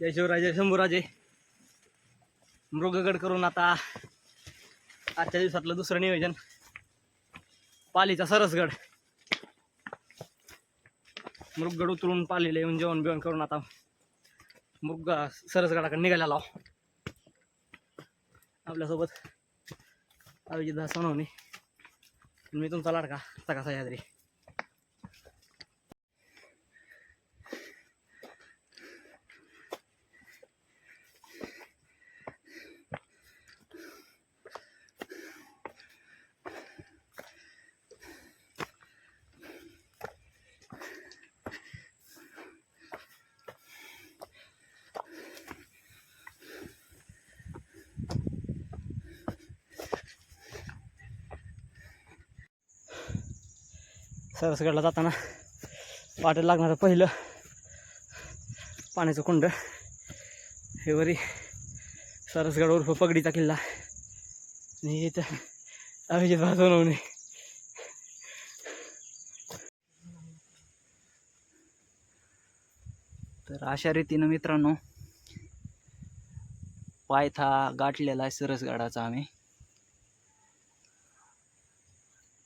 जय शिवराजे शंभूराजे. मृगगड करून आता आजच्या दिवसातलं दुसरं नियोजन. पालीचा सरसगड. मृगगड उतरून पालीला येऊन जेवण बिवण करून आता मृग सरसगडाकडे निघायला लाव आपल्यासोबत अभिजित दास सोनवणे. मी तुमचा लाडका सका सह्याद्री. सरसगडला जाताना वाटेला लागणारं पहिलं पाण्याचं कुंड. हे वरी सरसगड उर्फ पगडीचा किल्ला. आणि इथं अभिजित भाजवणे तर अशा रीतीनं मित्रांनो पायथा गाठलेला आहे सरसगडाचा आम्ही.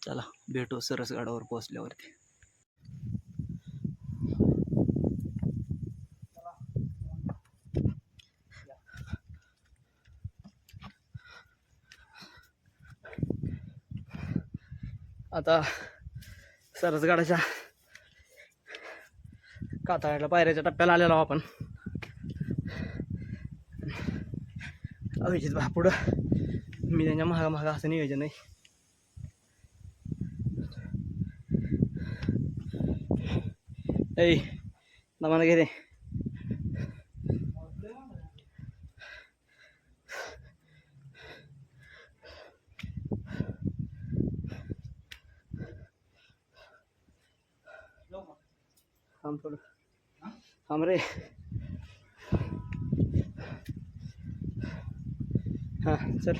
चला भेटू सरसगडावर पोहोचल्यावरती. आता सरसगडाच्या कातळ्याला पायऱ्याच्या टप्प्याला आलेलो आपण. अभिजित भा पुढं मी त्यांच्या महागा महागा असं नियोजन आहे. ऐ दमानं घे रे थांब थोडं थांब रे हां चल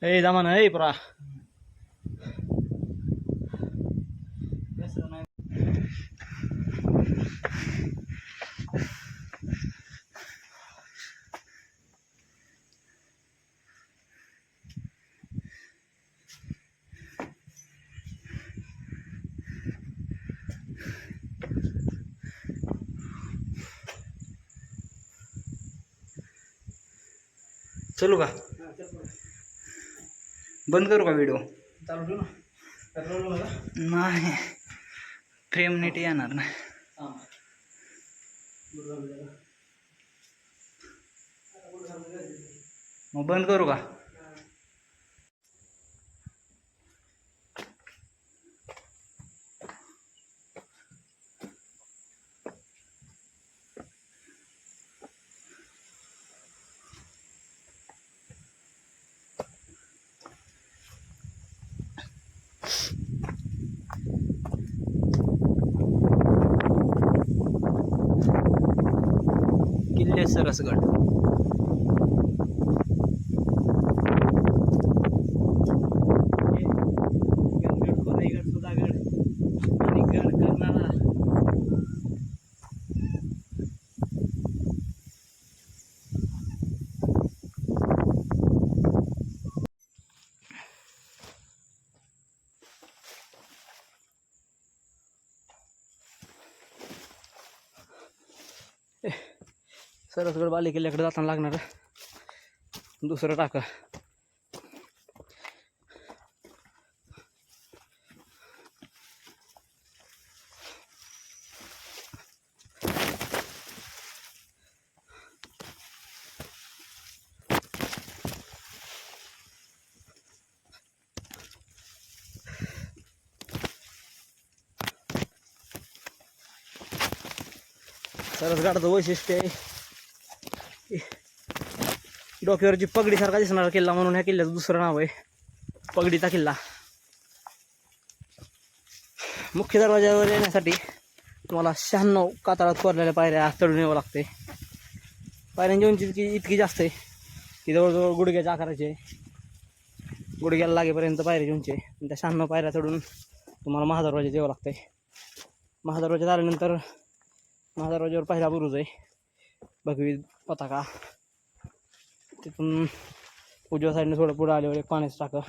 Ey, dame una ahí, bra. बंद करू का व्हिडिओ चालू ठेव ना. नाही. फ्रेम नीट येणार ना हां. मग बंद करू का? किल्ले सरसगड गणगड कोराईगड सुधागड आणि गड करणारा सरसगड बाले किल्ल्याकडे जाताना लागणार. दुसरं टाका. सरसगडाचं वैशिष्ट्य आहे. डोक्यावरची पगडीसारखा दिसणारा किल्ला म्हणून ह्या किल्ल्याचं दुसरं नाव आहे. पगडीचा किल्ला. मुख्य दरवाज्यावर येण्यासाठी तुम्हाला शहाण्णव कातळात कोरलेल्या पायऱ्या चढून यावं लागते पायऱ्यांची उंची इतकी इतकी जास्त आहे. की जवळजवळ गुडघ्याच्या आकाराची आहे. गुडघ्याला लागेपर्यंत पायऱ्याची उंची आहे. त्या शहाण्णव पायऱ्या चढून तुम्हाला महादरवाज्यात यावं लागतं आहे महादरवाज्यात आल्यानंतर महादरवाज्यावर पहिला बुरुज आहे. भगवी पताका. तिथून उजव्या साईडनं थोडं पुढं आल्यावर एक पाण्याचं टाकं.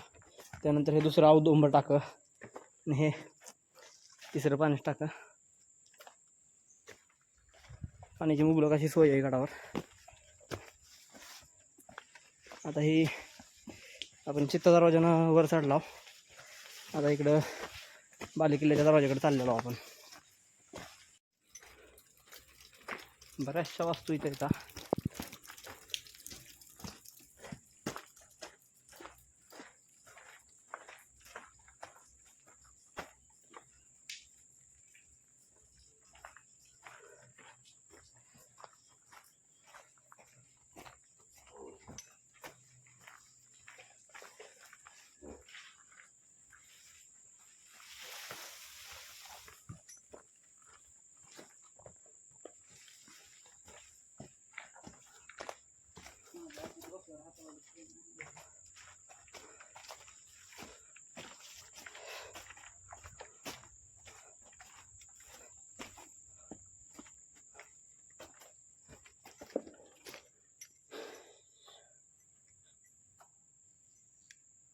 त्यानंतर हे दुसरं औदुंबर टाकं. आणि हे तिसरं पाण्याचं टाकं. पाण्याची मुबलक अशी सोय आहे गडावर. आता ही आपण चित्त दरवाजानं वर चढलो आता इकडं बालेकिल्ल्याच्या दरवाजाकडे चाललेलो आपण. बऱ्याचशा वस्तू इथे येतात.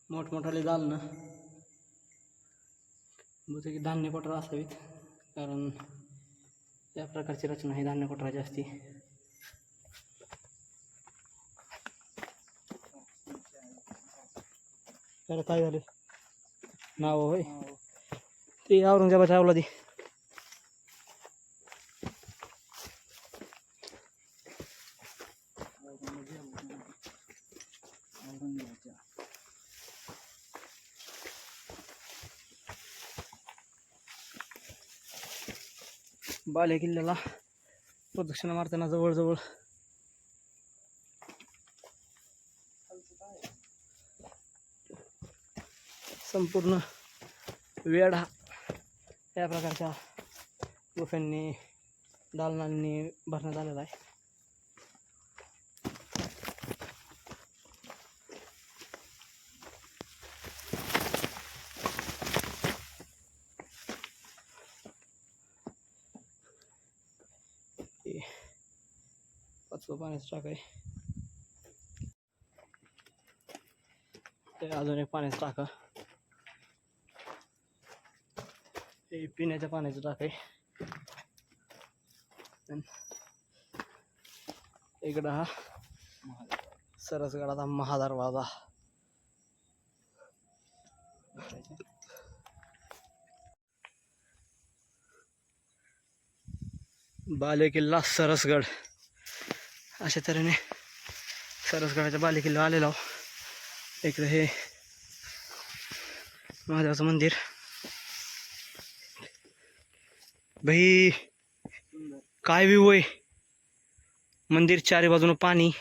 मोठमोठाले जाल ना. बहुतेक धान्य कोटरा असावीत कारण या प्रकारची रचना ही धान्य कोटराची असते. त्याला काय झालं? नाव होय. ते औरंगजेबाच्या आवला दे. बाले किल्ल्याला प्रदक्षिणा मारताना जवळजवळ संपूर्ण वेढा या प्रकारच्या गुफांनी दालनांनी भरण्यात आलेला आहे. पाचवं पाण्याचं टाक आहे. ते अजून एक पाण्याचं टाका. हे पिण्याच्या पाण्याचं टाक आहे. इकडं हा सरसगडाचा महादरवाजा बालेकिल्ला सरसगड. अशा तऱ्हेने सरसगडाच्या बालेकिल्ला किल्ला आलेला इकडे हे महादेवाचं मंदिर. भाई काय व्ह्यू आहे? मंदिर चारी बाजूनं पाणी.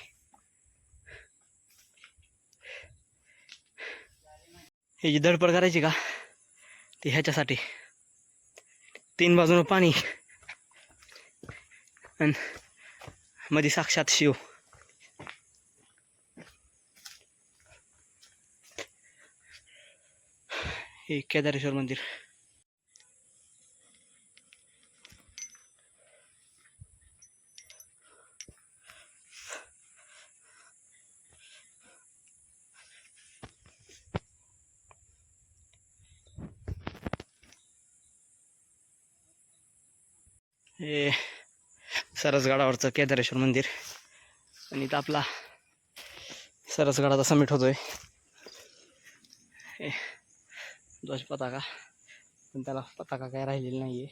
ह्याची धडपड करायची का? ती ह्याच्यासाठी. तीन बाजूनं पाणी. आणि मध्ये साक्षात शिव. हे केदारेश्वर मंदिर. हे सरसगडावरचं केदारेश्वर मंदिर. आणि इथं आपला सरसगडाचा समिट होतोय. हे ध्वज पताका. पण त्याला पताका काय राहिलेला आहे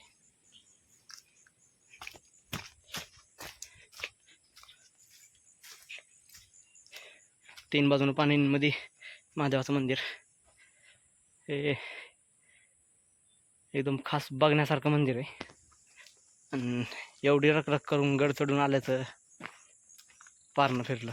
तीन बाजूनं पाणीमध्ये महादेवाचं मंदिर. हे एकदम खास बघण्यासारखं मंदिर आहे. एवढी रखरख करून गड चढून आल्याचं पारणं फिरलं.